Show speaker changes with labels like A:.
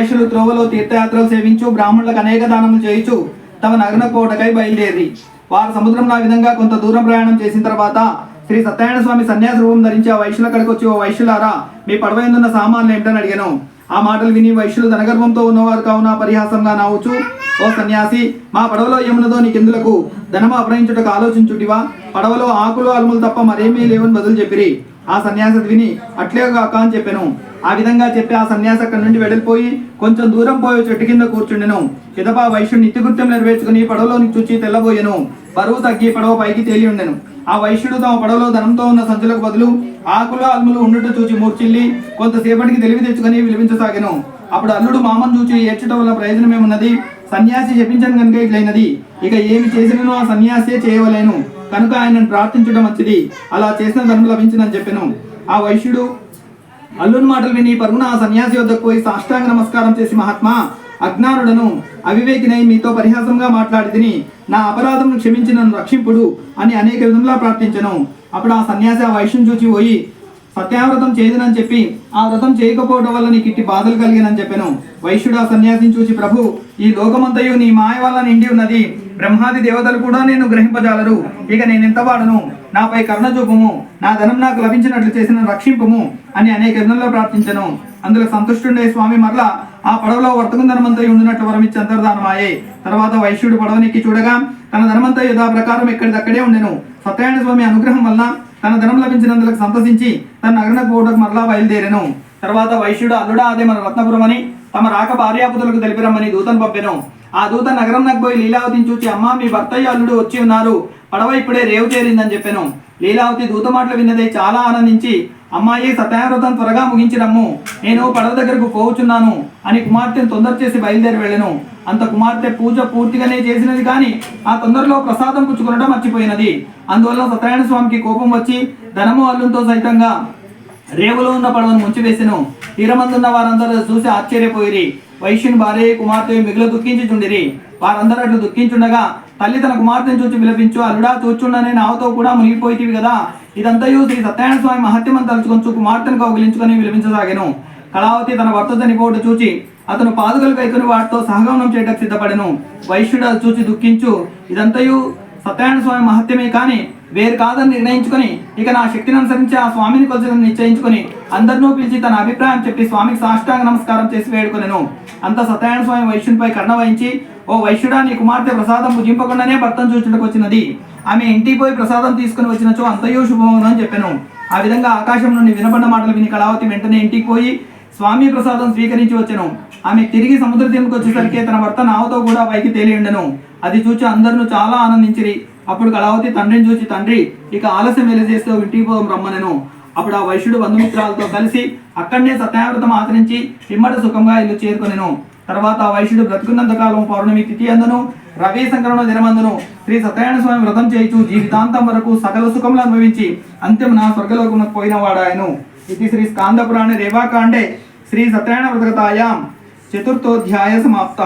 A: వైశ్యులు త్రోవలో తీర్థయాత్రలు సేవించు బ్రాహ్మణులకు అనేక దానములు చేయించు తమ నగన కోటకై బయలుదేరి. వారు సముద్రంలో ఆ విధంగా కొంత దూరం ప్రయాణం చేసిన తర్వాత శ్రీ సత్యనారాయణ స్వామి సన్యాస రూపం ధరించి ఆ వైశ్యుల కడికి వచ్చి ఓ వైశ్యులారా మీ పడవ ఎందున్న సామాన్లు ఏమిటని అడిగాను. ఆ మాటలు విని వైశ్యులు ధనగర్భంతో ఉన్నవారు కావున పరిహాసంగా నావచ్చు ఓ సన్యాసి మా పడవలో ఏమున్నదో నీకెందులకు? ధనము అప్రయించుటకు ఆలోచించుటివా? పడవలో ఆకులు అలుములు తప్ప మరేమీ లేవని బదులు చెప్పిరి. ఆ సన్యాసి విని అట్లే కాక అని చెప్పాను. ఆ విధంగా చెప్పి ఆ సన్యాసి అక్కడి నుండి వెడలిపోయి కొంచెం దూరం పోయి చెట్టు కింద కూర్చుండెను. కిదపా వైశ్యుడు నిత్యకృత్యం నెరవేర్చుకుని పడవలోనికి చూచి తెల్లబోయెను. బరువు తగ్గి పడవ పైకి తేలి ఉండెను. ఆ వైశ్యుడు తమ పడవలో ధనంతో ఉన్న సంచులకు బదులు ఆకులు అల్ములు ఉండుట చూచి మూర్చిల్లి కొంతసేపటికి తెలివి తెచ్చుకుని విలిపించసాగెను అప్పుడు అల్లుడు మామను చూచి ఏడ్చడం వల్ల ప్రయోజనం ఏమున్నది సన్యాసి చెప్పించను కనుక ఇట్లైనది. ఇక ఏమి చేసినను ఆ సన్యాసే చేయవలేను. కనుక ఆయనను ప్రార్థించడం మంచిది. అలా చేసిన ధనం లభించిందని చెప్పాను. ఆ వైశ్యుడు అల్లుని మాటలు విని పరుగున ఆ సన్యాసి వద్దకు పోయి సాష్టాంగ నమస్కారం చేసి మహాత్మా అజ్ఞానుడను అవివేకినై మీతో పరిహాసంగా మాట్లాడితిని నా అపరాధం క్షమించి నన్ను రక్షింపుడు అని అనేక విధంగా ప్రార్థించను. అప్పుడు ఆ సన్యాసి ఆ వైశ్యం చూచి పోయి సత్యావ్రతం చేయదనని చెప్పి ఆ వ్రతం చేయకపోవడం వల్ల నీకు ఇట్టి బాధలు కలిగినని చెప్పాను. వైశ్యుడు ఆ సన్యాసిని చూసి ప్రభు ఈ లోకమంతయు నీ మాయ వల్ల నిండి ఉన్నది. బ్రహ్మాది దేవతలు కూడా నేను గ్రహింపజాలరు. ఇక నేను ఎంత వాడను? నాపై కరుణ చూపము. నా ధనం నాకు లభించినట్లు చేసిన రక్షింపము అని అనేక విధంలో ప్రార్థించను. అందులో సంతుష్టుండే స్వామి మరలా ఆ పడవలో వర్తకం ధనమంతా ఉండినట్లు వరమిచ్చి అంతర్ధానమాయే. తర్వాత వైశ్యుడు పడవనెక్కి చూడగా తన ధనమంతా యథా ప్రకారం ఎక్కడిదక్కడే ఉండెను. సత్యనారాయణ స్వామి అనుగ్రహం వల్ల తన ధనం లభించినందుకు సంతసించి తన నగరకు పోవడానికి మరలా బయలుదేరాను. తర్వాత వైశ్యుడు అల్లుడా అదే మన రత్నపురం అని తమ రాక భార్యాపుతులకు తెలిపిరమ్మని దూతను పంపెను. ఆ దూత నగరం నాకు పోయి లీలావతిని చూచి అమ్మ మీ భర్తయ్య అల్లుడు వచ్చి ఉన్నారు. పడవ ఇప్పుడే రేవు చేరిందని చెప్పాను. లీలావతి దూత మాటలు విన్నదే చాలా ఆనందించి అమ్మాయి సత్యావ్రతం త్వరగా ముగించిరమ్ము నేను పడవ దగ్గరకు పోవుచున్నాను అని కుమార్తెను తొందర చేసి బయలుదేరి వెళ్ళను. అంత కుమార్తె పూజ పూర్తిగానే చేసినది కానీ ఆ తొందరలో ప్రసాదం పుచ్చుకునడం మర్చిపోయినది. అందువల్ల సత్యనారాయణ స్వామికి కోపం వచ్చి ధనము అల్లుంతో సైతంగా రేవులో ఉన్న పడవను ముంచివేసెను. తీరమందున్న వారందరూ చూసి ఆశ్చర్యపోయిరి. వైశ్యుని భార్య కుమార్తె మిగులు దుఃఖించుచుండిరి. వారందరూ అట్లు దుఃఖించుండగా తల్లి తన కుమార్తెను చూచి విలపించు అల్లుడా చూచుండనే నావతో కూడా మునిగిపోయితివి కదా ఇదంతయు శ్రీ సత్యనారాయణ స్వామి మహత్యమని తలుచుకొంచు కుమార్తెను కౌగిలించుకొని విలపించసాగాను. కళావతి తన భర్త చనిపోటు చూచి అతను పాదుకలు కైకొని వాటితో సహగమనం చేయటకు సిద్ధపడెను. వైశ్యుడు చూచి దుఃఖించు ఇదంతయు సత్యనారాయణ స్వామి మహత్యమే కానీ వేరు కాదని నిర్ణయించుకుని ఇక నా శక్తిని అనుసరించి ఆ స్వామిని కొలచడం నిశ్చయించుకొని అందరినూ పిలిచి తన అభిప్రాయం చెప్పి స్వామికి సాష్టాంగ నమస్కారం చేసి వేడుకొనెను. అంత సత్యనారాయణ స్వామి వైశ్యునిపై కర్ణ వహించి ఓ వైశ్యుడా నీ కుమార్తె ప్రసాదం భుజింపకుండానే భర్తను చూచుటకు వచ్చినది. ఆమె ఇంటికి పోయి ప్రసాదం తీసుకుని వచ్చినచో అంతయో శుభమవును అని చెప్పాను. ఆ విధంగా ఆకాశం నుండి వినపడిన మాటలు విని కళావతి వెంటనే ఇంటికి పోయి స్వామి ప్రసాదం స్వీకరించి వచ్చెను. ఆమె తిరిగి సముద్ర తీరంకి వచ్చేసరికి తన భర్త నావతో కూడా పైకి తేలిండెను అది చూచి అందరూ చాలా ఆనందించిరి. అప్పుడు కళావతి తండ్రిని చూసి తండ్రి ఇక ఆలస్యం వెళ్ళి చేస్తూ ఇంటికి పోదాం రమ్మనెను. అప్పుడు ఆ వైశ్యుడు బంధుమిత్రాలతో కలిసి అక్కడనే సత్యావ్రతం ఆచరించి పిమ్మట సుఖంగా ఇల్లు చేరుకొనెను. తర్వాత ఆ వైశ్యుడు బ్రతుకున్నంత కాలం పౌర్ణమి తిథి అందును రవి సంకరణ దినమందును శ్రీ సత్యనారాయణ స్వామి వ్రతం చేయించు జీవితాంతం వరకు సకల సుఖములు అనుభవించి అంత్యమున స్వర్గలోకమునకు పోయిన వాడాయను. ఇది శ్రీ స్కాందపురాణి రేవాకాండే శ్రీ సత్యనారాయణ వ్రతకథాయాం చతుర్థోధ్యాయ సమాప్త